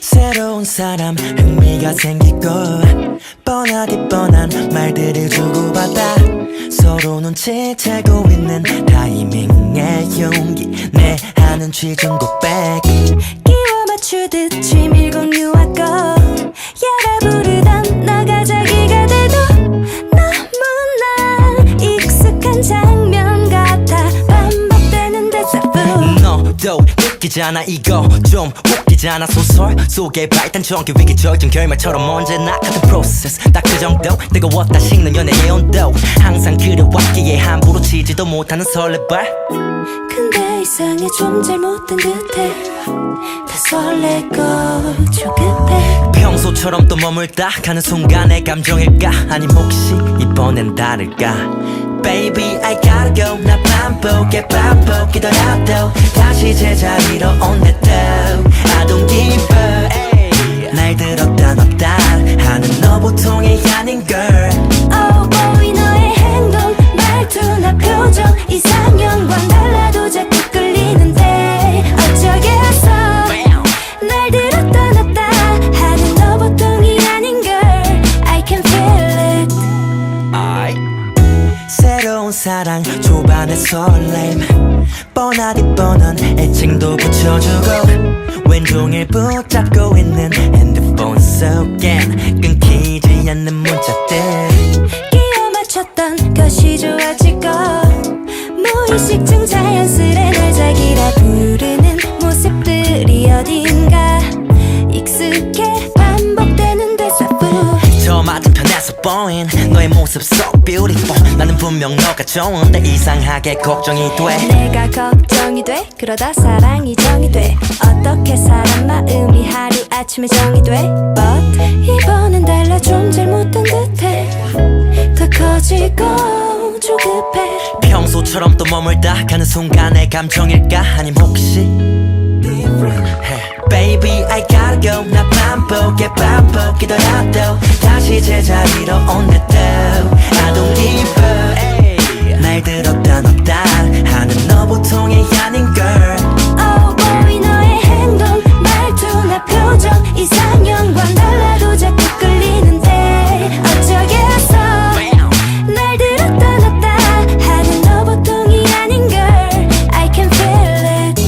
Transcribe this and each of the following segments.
새로운 사람 흥미가 생기고 뻔하디 뻔한 말들을 주고받아 서로 눈치채고 있는 타이밍의 용기 내 하는 취중 고백 끼워 맞추듯 취미 느끼잖아 이거 좀 웃기잖아. 소설 속의 발단적인 위기적인 결말처럼 언제나 같은 프로세스 딱 그 정도 뜨거웠다 식는 연애의 온도 항상 그래왔기에 함부로 치지도 못하는 설레발. 근데 이상해 좀 잘못된 듯해. 다 설레고 조급해. 평소처럼 또 머물다 가는 순간의 감정일까? 아님 혹시 이번엔 다를까 Baby I gotta go. 나 반복해 반복이더라도 다시 제자리로 온 사랑 초반의 설렘 뻔하디 뻔한 애칭도 붙여주고 왼종일 붙잡고 있는 핸드폰 속엔 끊기지 않는 문자들. 끼워 맞췄던 것이 좋아지고 무의식중 자 보인 너의 모습 so beautiful. 나는 분명 너가 좋은데 이상하게 걱정이 돼. 내가 걱정이 돼? 그러다 사랑이 정이 돼. 어떻게 사람 마음이 하루 아침에 정이 돼? But 이번엔 달라 좀 잘못된 듯해. 더 커지고 조급해. 평소처럼 또 머물다 가는 순간의 감정일까? 아님 혹시? Baby I gotta go. 나 반복해 반복이더라도 다시 제자리로 온내도 I don't give up 날 들었다 놨다 하는 너 보통이 아닌 girl. Oh boy 너의 행동 말투나 표정 이상형과 달라도 자꾸 끌리는데 어쩌겠어? 날 들었다 놨다 하는 너 보통이 아닌 girl. I can feel it.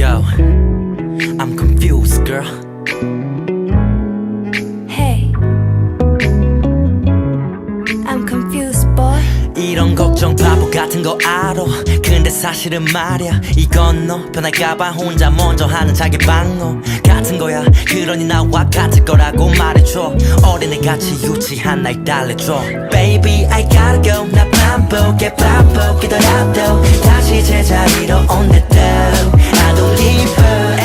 Yo I'm confused girl 걱정 바보 같은 거 알아. 근데 사실은 말야 이건 너. 변할까봐 혼자 먼저 하는 자기 방어. 같은 거야 그러니 나와 같을 거라고 말해줘. 어린애같이 유치한 날 달래줘. Baby I gotta go. 나 반복해 반복이더라도 다시 제자리로 온내도 I don't give up